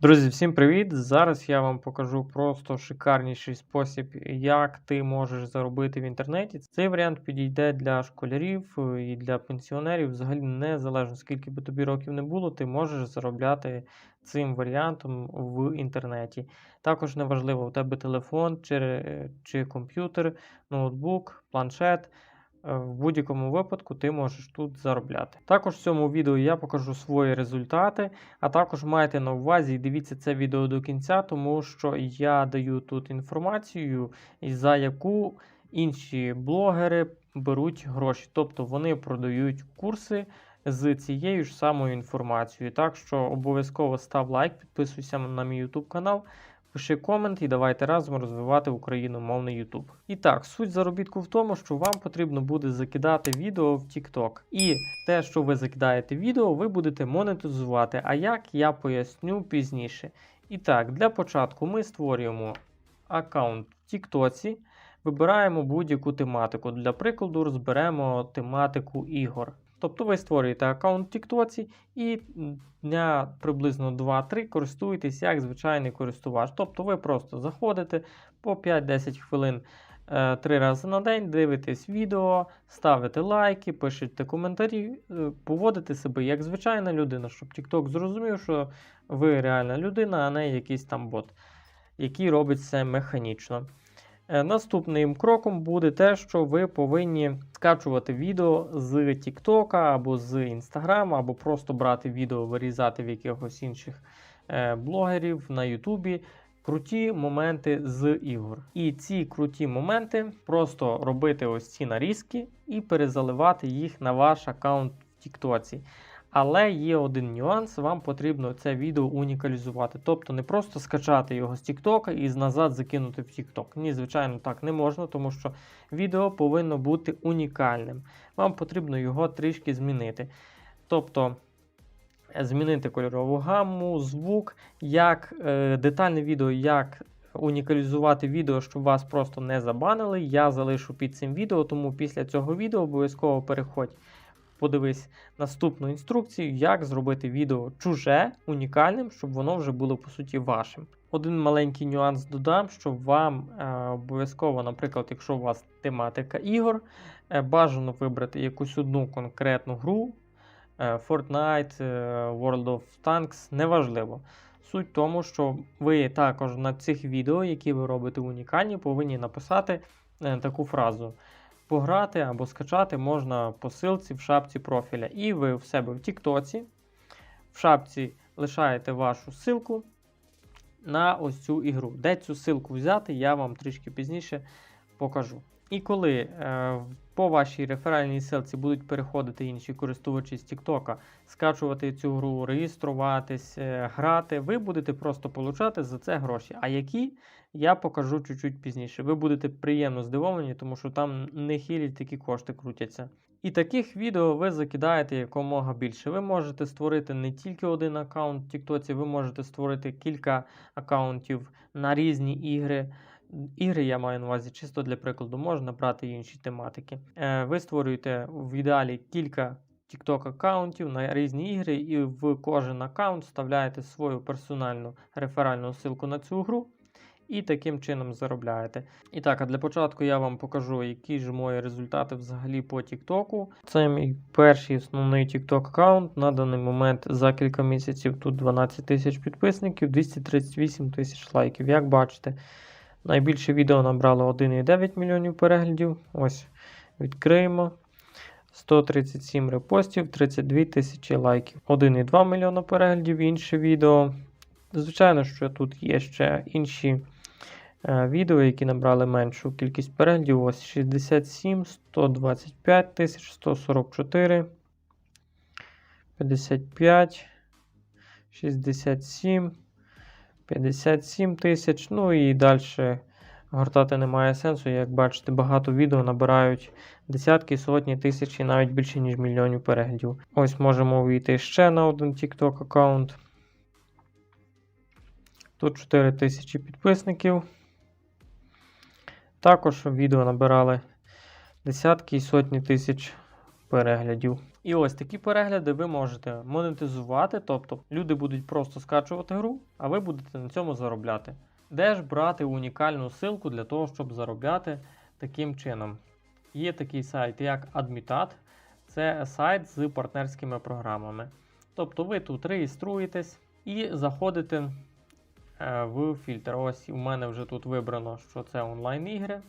Друзі, всім привіт! Зараз я вам покажу просто шикарніший спосіб, як ти можеш заробити в інтернеті. Цей варіант підійде для школярів е, і для пенсіонерів. Взагалі, незалежно скільки би тобі років не було, ти можеш заробляти цим варіантом в інтернеті. Також неважливо, у тебе телефон чи, е, чи комп'ютер, ноутбук, планшет. Е, В будь-якому випадку ти можеш тут заробляти. Також в цьому відео я покажу свої результати, а також майте на увазі і дивіться це відео до кінця, тому що я даю тут інформацію, за яку інші блогери беруть гроші. Тобто вони продають курси з цією ж самою інформацією. Так що обов'язково став лайк, підписуйся на мій YouTube канал. Пиши комент і давайте разом розвивати україномовний YouTube. І так, суть заробітку в тому, що вам потрібно буде закидати відео в TikTok. І те, що ви закидаєте відео, ви будете монетизувати. А як я поясню пізніше. І так, для початку ми створюємо аккаунт в TikTok, вибираємо будь-яку тематику. Для прикладу, розберемо тематику ігор. Тобто ви створюєте аккаунт TikTok і дня приблизно 2-3 користуєтесь як звичайний користувач. Тобто ви просто заходите по 5-10 хвилин е, три рази на день, дивитесь відео, ставите лайки, пишете коментарі, е, поводите себе як звичайна людина, щоб TikTok зрозумів, що ви реальна людина, а не якийсь там бот, який робить це механічно. Е, Наступним кроком буде те, що ви повинні скачувати відео з TikTok або з Instagram, або просто брати відео, вирізати в якихось інших е, блогерів на Ютубі. Круті моменти з ігор. І ці круті моменти просто робити ось ці нарізки і перезаливати їх на ваш аккаунт в TikTok. Але є один нюанс, вам потрібно це відео унікалізувати. Тобто не просто скачати його з TikTok і назад закинути в TikTok. Ні, звичайно, так не можна, тому що відео повинно бути унікальним. Вам потрібно його трішки змінити. Тобто змінити кольорову гамму, звук, як е, детальне відео, як унікалізувати відео, щоб вас просто не забанили. Я залишу під цим відео, тому після цього відео обов'язково переходь подивись наступну інструкцію, як зробити відео чуже, унікальним, щоб воно вже було по суті вашим. Один маленький нюанс додам, що вам е, обов'язково, наприклад, якщо у вас тематика ігор, е, бажано вибрати якусь одну конкретну гру. е, Fortnite, е, World of Tanks, неважливо. Суть в тому, що ви також на цих відео, які ви робите унікальні, повинні написати е, таку фразу пограти або скачати можна по ссылці в шапці профіля. І ви в себе в Тіктоці в шапці лишаєте вашу ссылку на ось цю ігру. Де цю ссылку взяти, я вам трішки пізніше покажу. І коли е, по вашій реферальній ссылці будуть переходити інші користувачі з Тіктока, скачувати цю гру, реєструватись, е, грати, ви будете просто получати за це гроші. А які я покажу чуть-чуть пізніше. Ви будете приємно здивовані, тому що там нехилі такі кошти крутяться. І таких відео ви закидаєте якомога більше. Ви можете створити не тільки один аккаунт в TikTok, ви можете створити кілька аккаунтів на різні ігри. Ігри я маю на увазі чисто для прикладу, можна брати інші тематики. Е, Ви створюєте в ідеалі кілька TikTok аккаунтів на різні ігри, і в кожен аккаунт вставляєте свою персональну реферальну ссылку на цю гру. І таким чином заробляєте. І так, а для початку я вам покажу, які ж мої результати взагалі по TikTok. Це мій перший основний TikTok аккаунт. На даний момент за кілька місяців тут 12 тисяч підписників, 238 тисяч лайків. Як бачите, найбільше відео набрало 1,9 мільйонів переглядів. Ось відкриємо. 137 репостів, 32 тисячі лайків. 1,2 мільйона переглядів, інше відео. Звичайно, що тут є ще інші е, відео, які набрали меншу кількість переглядів. Ось 67, 125 тисяч, 144, 55, 67, 57 тисяч. Ну і далі гортати немає сенсу. Як бачите, багато відео набирають десятки, сотні тисяч і навіть більше, ніж мільйонів переглядів. Ось можемо увійти ще на один TikTok аккаунт. Тут 4 тисячі підписників. Також відео набирали десятки і сотні тисяч переглядів. І ось такі перегляди ви можете монетизувати, тобто люди будуть просто скачувати гру, а ви будете на цьому заробляти. Де ж брати унікальну ссылку для того, щоб заробляти таким чином? Є такий сайт, як Admitat, це сайт з партнерськими програмами. Тобто ви тут реєструєтесь і заходите е, в фільтр. Ось у мене вже тут вибрано, що це онлайн-ігри.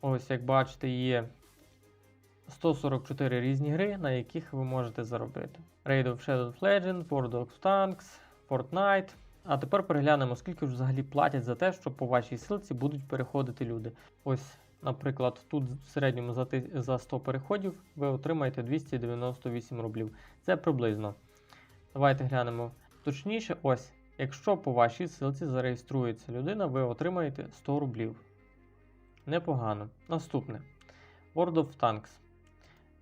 Ось, як бачите, є 144 різні гри, на яких ви можете заробити. Raid of Shadow Legends, World of Tanks, Fortnite. А тепер переглянемо, скільки ж взагалі платять за те, що по вашій силці будуть переходити люди. Ось, наприклад, тут в середньому за, за 100 переходів ви отримаєте 298 рублів. Це приблизно. Давайте глянемо точніше. Ось, якщо по вашій силці зареєструється людина, ви отримаєте 100 рублів. Непогано. Наступне. World of Tanks.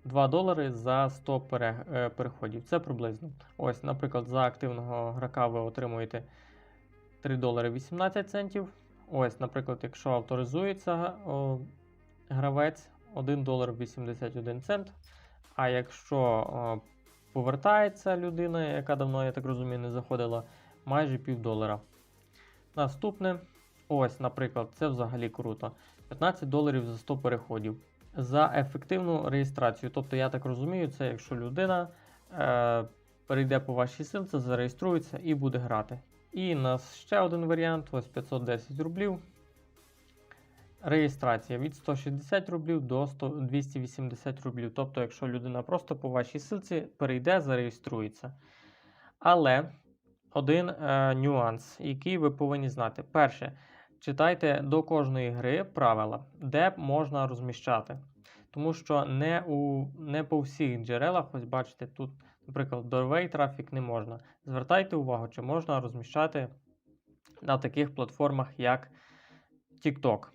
2 долари за 100 е, переходів. Це приблизно. Ось, наприклад, за активного грака ви отримуєте 3 долари 18 центів. Ось, наприклад, якщо авторизується о, гравець 1 долар 81 цент. А якщо о, повертається людина, яка давно, я так розумію, не заходила, майже пів долара. Наступне, ось, наприклад, це взагалі круто. 15 доларів за 100 переходів за ефективну реєстрацію. Тобто, я так розумію, це якщо людина е, перейде по вашій силці, зареєструється і буде грати. І у нас ще один варіант: ось 510 рублів. Реєстрація від 160 рублів до 100, 280 рублів. Тобто, якщо людина просто по вашій силці перейде, зареєструється. Але один е, нюанс, який ви повинні знати. Перше, читайте до кожної гри правила, де можна розміщати. Тому що не, у, не по всіх джерелах, ось бачите, тут, наприклад, doorway трафік не можна. Звертайте увагу, чи можна розміщати на таких платформах, як TikTok.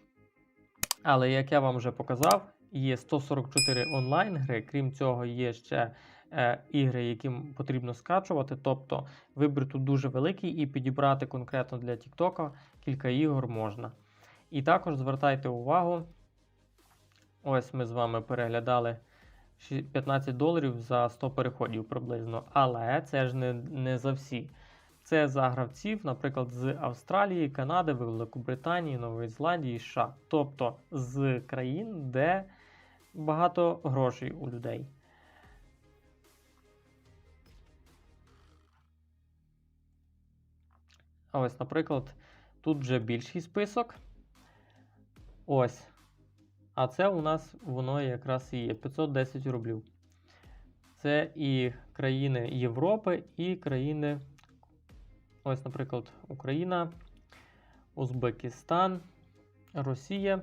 Але як я вам вже показав, є 144 онлайн гри, крім цього, є ще е, ігри, які потрібно скачувати. Тобто вибір тут дуже великий і підібрати конкретно для TikTok кілька ігор можна. І також звертайте увагу, ось ми з вами переглядали 15 доларів за 100 переходів приблизно. Але це ж не, не за всі. Це за гравців, наприклад, з Австралії, Канади, Великобританії, Нової Зеландії, США. Тобто з країн, де багато грошей у людей. Ось, наприклад, тут вже більший список. Ось. А це у нас воно якраз і є 510 рублів. Це і країни Європи, і країни, ось, наприклад, Україна, Узбекистан, Росія.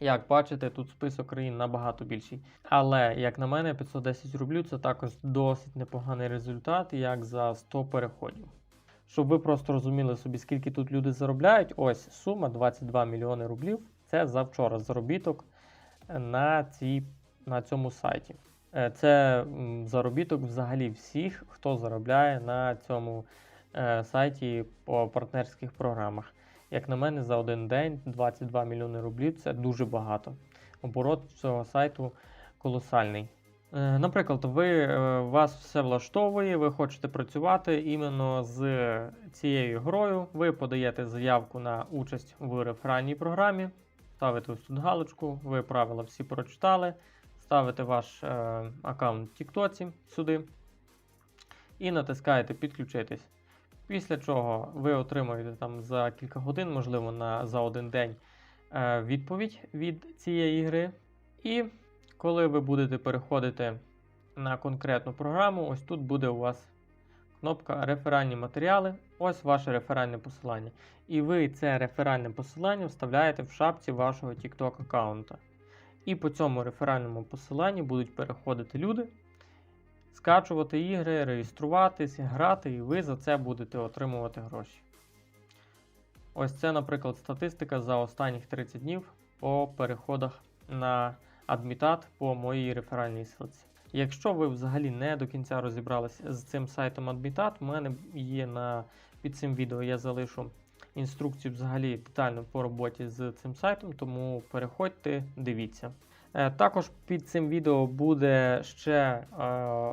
Як бачите, тут список країн набагато більший. Але, як на мене, 510 рублів це також досить непоганий результат, як за 100 переходів. Щоб ви просто розуміли собі, скільки тут люди заробляють, ось сума 22 мільйони рублів. Це за вчора заробіток на, цій, на цьому сайті. Е, Це заробіток взагалі всіх, хто заробляє на цьому е, сайті по партнерських програмах. Як на мене, за один день 22 мільйони рублів це дуже багато. Оборот цього сайту колосальний. Е, Наприклад, ви, е, вас все влаштовує, ви хочете працювати іменно з цією грою. Ви подаєте заявку на участь в реферальній програмі, ставите ось тут галочку, ви правила всі прочитали, ставите ваш е, аккаунт в TikTok сюди і натискаєте підключитись. Після чого ви отримуєте там за кілька годин, можливо, на, за один день е, відповідь від цієї гри. І коли ви будете переходити на конкретну програму, ось тут буде у вас кнопка Реферальні матеріали. Ось ваше реферальне посилання. І ви це реферальне посилання вставляєте в шапці вашого TikTok аккаунта. І по цьому реферальному посиланню будуть переходити люди, скачувати ігри, реєструватись, грати, і ви за це будете отримувати гроші. Ось це, наприклад, статистика за останніх 30 днів по переходах на адмітат по моїй реферальній ссылці. Якщо ви взагалі не до кінця розібралися з цим сайтом Admitat, у мене є на під цим відео я залишу інструкцію взагалі детально по роботі з цим сайтом, тому переходьте, дивіться. Е, Також під цим відео буде ще е,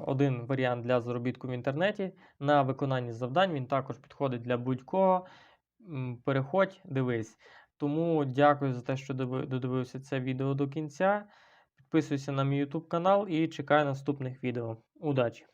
один варіант для заробітку в інтернеті на виконанні завдань. Він також підходить для будь-кого. Переходь, дивись. Тому дякую за те, що додивився це відео до кінця. Підписуйся на мій YouTube канал і чекай наступних відео. Удачі!